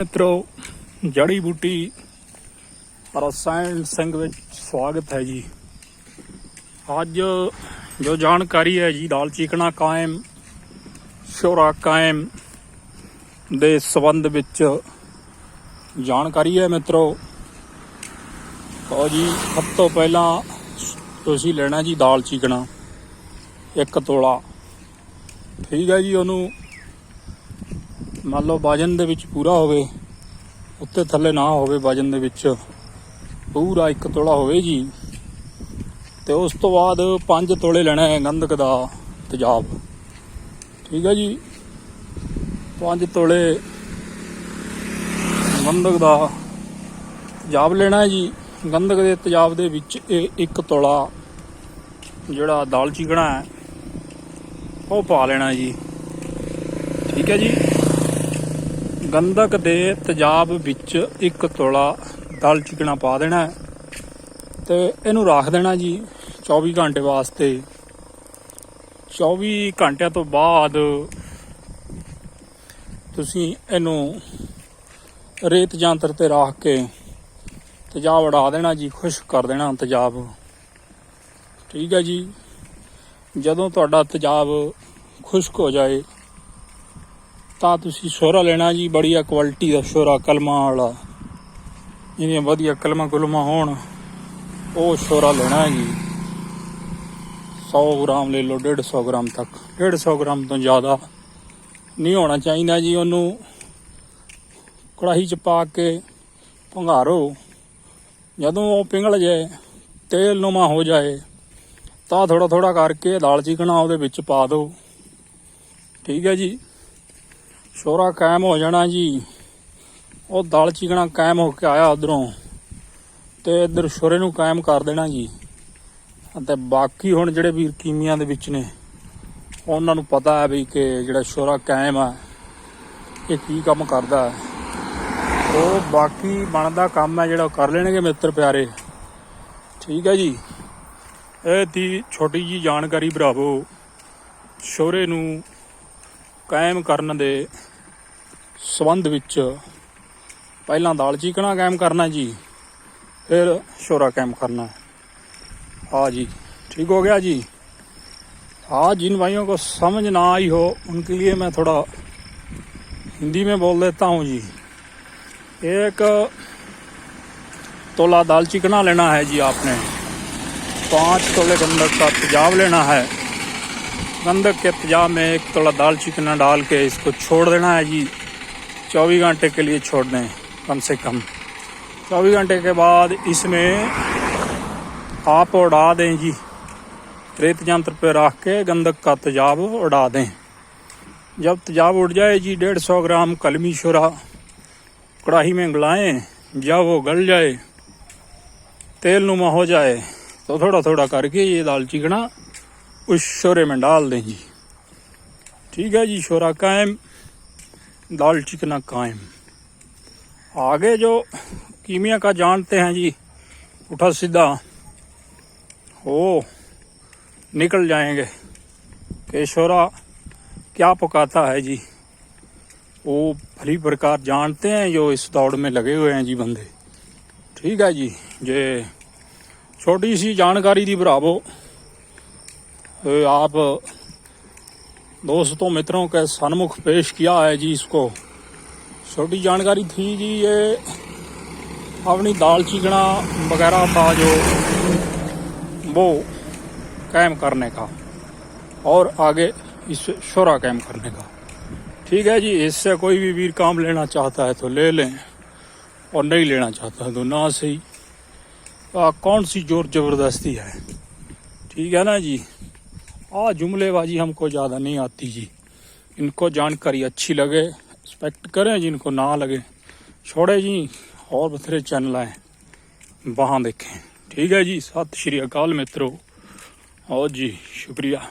ਮਿੱਤਰੋ, ਜੜੀ ਬੂਟੀ ਰਸਾਇਣ ਸਿੰਘ ਵਿੱਚ ਸਵਾਗਤ ਹੈ ਜੀ। ਅੱਜ ਜੋ ਜਾਣਕਾਰੀ ਹੈ ਜੀ, ਦਾਲ ਚੀਕਣਾ ਕਾਇਮ, ਸ਼ੋਰਾ ਕਾਇਮ ਦੇ ਸਬੰਧ ਵਿੱਚ ਜਾਣਕਾਰੀ ਹੈ ਮਿੱਤਰੋ। ਉਹ ਜੀ, ਸਭ ਤੋਂ ਪਹਿਲਾਂ ਤੁਸੀਂ ਲੈਣਾ ਜੀ ਦਾਲ ਚੀਕਣਾ, ਇੱਕ ਤੋਲਾ। ਠੀਕ ਹੈ ਜੀ, ਉਹਨੂੰ ਮੰਨ ਲਓ ਵਜਨ ਦੇ ਵਿੱਚ ਪੂਰਾ ਹੋਵੇ, ਉੱਤੇ ਥੱਲੇ ਨਾ ਹੋਵੇ ਵਜਨ ਦੇ ਵਿੱਚ, ਪੂਰਾ ਇੱਕ ਤੋਲਾ ਹੋਵੇ ਜੀ। ਤੇ ਉਸ ਤੋਂ ਬਾਅਦ 5 ਤੋਲੇ ਲੈਣਾ ਹੈ ਗੰਧਕ ਦਾ ਤੇਜ਼ਾਬ। ਠੀਕ ਹੈ ਜੀ? 5 ਤੋਲੇ ਗੰਧਕ ਦਾ ਤੇਜ਼ਾਬ ਲੈਣਾ ਹੈ ਜੀ। ਗੰਧਕ ਦੇ ਤੇਜ਼ਾਬ ਦੇ ਵਿੱਚ ਇਹ ਇੱਕ ਤੋਲਾ ਜਿਹੜਾ ਦਾਲ ਚੀਕਣਾ ਹੈ, ਉਹ ਪਾ ਲੈਣਾ ਜੀ। ਠੀਕ ਹੈ ਜੀ? ਗੰਧਕ ਦੇ ਤੇਜ਼ਾਬ ਵਿੱਚ ਇੱਕ ਤੋਲਾ ਦਲ ਚਿਕਣਾ ਪਾ ਦੇਣਾ ਹੈ ਤੇ ਇਹਨੂੰ ਰੱਖ ਦੇਣਾ ਜੀ 24 ਘੰਟੇ ਵਾਸਤੇ। 24 ਘੰਟਿਆਂ ਤੋਂ ਬਾਅਦ ਤੁਸੀਂ ਇਹਨੂੰ ਰੇਤ ਜਾਂਤਰ ਤੇ ਰੱਖ ਕੇ ਤੇਜ਼ਾਬ ਉਡਾ ਦੇਣਾ ਜੀ, ਖੁਸ਼ਕ ਕਰ ਦੇਣਾ ਤੇਜ਼ਾਬ। ਠੀਕ ਹੈ ਜੀ। ਜਦੋਂ ਤੁਹਾਡਾ ਤੇਜ਼ਾਬ ਖੁਸ਼ਕ ਹੋ ਜਾਏ ਤਾਂ ਤੁਸੀਂ ਸ਼ੋਰਾ ਲੈਣਾ ਜੀ, ਬੜੀਆ ਕੁਆਲਿਟੀ ਦਾ ਸ਼ੋਰਾ ਕਲਮਾਂ ਵਾਲਾ। ਜਿਹੜੀਆਂ ਵਧੀਆ ਕਲਮਾਂ ਕੁਲਮਾਂ ਹੋਣ, ਉਹ ਸ਼ੋਰਾ ਲੈਣਾ ਜੀ। 100 ਗ੍ਰਾਮ ਲੈ ਲਓ 150 ਗ੍ਰਾਮ ਤੱਕ। 150 ਗ੍ਰਾਮ ਤੋਂ ਜ਼ਿਆਦਾ ਨਹੀਂ ਹੋਣਾ ਚਾਹੀਦਾ ਜੀ ਉਹਨੂੰ। ਕੜਾਹੀ 'ਚ ਪਾ ਕੇ ਭੰਗਾਰੋ। ਜਦੋਂ ਉਹ ਪਿੰਗਲ ਜਾਏ, ਤੇਲ ਨੁਮਾ ਹੋ ਜਾਏ, ਤਾਂ ਥੋੜਾ ਥੋੜਾ ਕਰਕੇ ਦਾਲ ਚਿਕਣਾ ਉਹਦੇ ਵਿੱਚ ਪਾ ਦਿਓ। ਠੀਕ ਹੈ ਜੀ। ਸ਼ੋਰਾ ਕਾਇਮ ਹੋ ਜਾਣਾ ਜੀ। ਉਹ ਦਲ ਚਿਕਣਾ ਕਾਇਮ ਹੋ ਕੇ ਆਇਆ ਉਧਰੋਂ। ਤੇ ਇਧਰ ਸ਼ੋਰੇ ਨੂੰ ਕਾਇਮ ਕਰ ਦੇਣਾ ਜੀ। ਅਤੇ ਬਾਕੀ ਹੁਣ ਜਿਹੜੇ ਵੀਰ ਕੀਮੀਆਂ ਦੇ ਵਿੱਚ ਨੇ, ਉਹਨਾਂ ਨੂੰ ਪਤਾ ਹੈ ਵੀ ਕਿ ਜਿਹੜਾ ਸ਼ੋਰਾ ਕਾਇਮ ਆ, ਇਹ ਕੀ ਕੰਮ ਕਰਦਾ ਹੈ। ਉਹ ਬਾਕੀ ਬਣਦਾ ਕੰਮ ਹੈ ਜਿਹੜਾ ਉਹ ਕਰ ਲੈਣਗੇ ਮਿੱਤਰ ਪਿਆਰੇ। ਠੀਕ ਹੈ ਜੀ। ਇਹ ਦੀ ਛੋਟੀ ਜੀ ਜਾਣਕਾਰੀ ਭਰਾਵੋ, ਸ਼ੋਰੇ ਨੂੰ ਕਾਇਮ ਕਰਨ ਦੇ ਸਬੰਧ ਵਿੱਚ ਪਹਿਲਾਂ ਦਾਲ ਚੀਕਣਾ ਕਾਇਮ ਕਰਨਾ ਜੀ ਫਿਰ ਸ਼ੋਰਾ ਕਾਇਮ करना है हाँ जी ठीक हो गया जी हाँ जिन भाइयों को समझ ना आई हो उनके लिए मैं थोड़ा हिंदी में बोल देता हूँ जी एक तोला दाल चिकना लेना है जी आपने पाँच तोले गंधक का तेजाब लेना है गंधक के तेजाब में एक थोड़ा दाल चिकना डाल के इसको छोड़ देना है जी। चौबीस घंटे के लिए छोड़ दें, कम से कम। चौबीस घंटे के बाद इसमें आप उड़ा दें जी। रेत यंत्र पे रख के गंधक का तेजाब उड़ा दें। जब तेजाब उड़ जाए जी, डेढ़ सौ ग्राम कलमी शोरा कढ़ाई में गलाएँ। जब वो गल जाए, तेल नुमा हो जाए तो थोड़ा थोड़ा करके ये दाल चिकना उस शोरे में डाल दें जी ठीक है जी, शोरा कायम, दाल चिकना कायम। आगे जो कीमिया का जानते हैं जी, उठा सीधा। वो निकल जाएँगे। कि शोरा क्या पकाता है जी? वो भली प्रकार जानते हैं, जो इस दौड़ में लगे हुए हैं जी बंदे। ठीक है जी, जे छोटी सी जानकारी थी भरावो आप दोस्तों मित्रों के सन्मुख पेश किया है जी इसको। छोटी जानकारी थी जी ये अपनी दाल चिकना वगैरह था जो वो कैम करने का और आगे इस शोरा कैम करने का। ठीक है जी इससे कोई भी वीर काम लेना चाहता है तो ले लें और नहीं लेना चाहता है तो ना सही। आ, कौन सी ज़ोर ज़बरदस्ती है? ठीक है ना जी? आ जुमलेबाजी हमको ज़्यादा नहीं आती जी इनको जानकारी अच्छी लगे रिस्पेक्ट करें जिनको ना लगे छोड़े जी और बथेरे चैनल आए वहाँ देखें ठीक है जी सत श्री अकाल मित्रों और जी शुक्रिया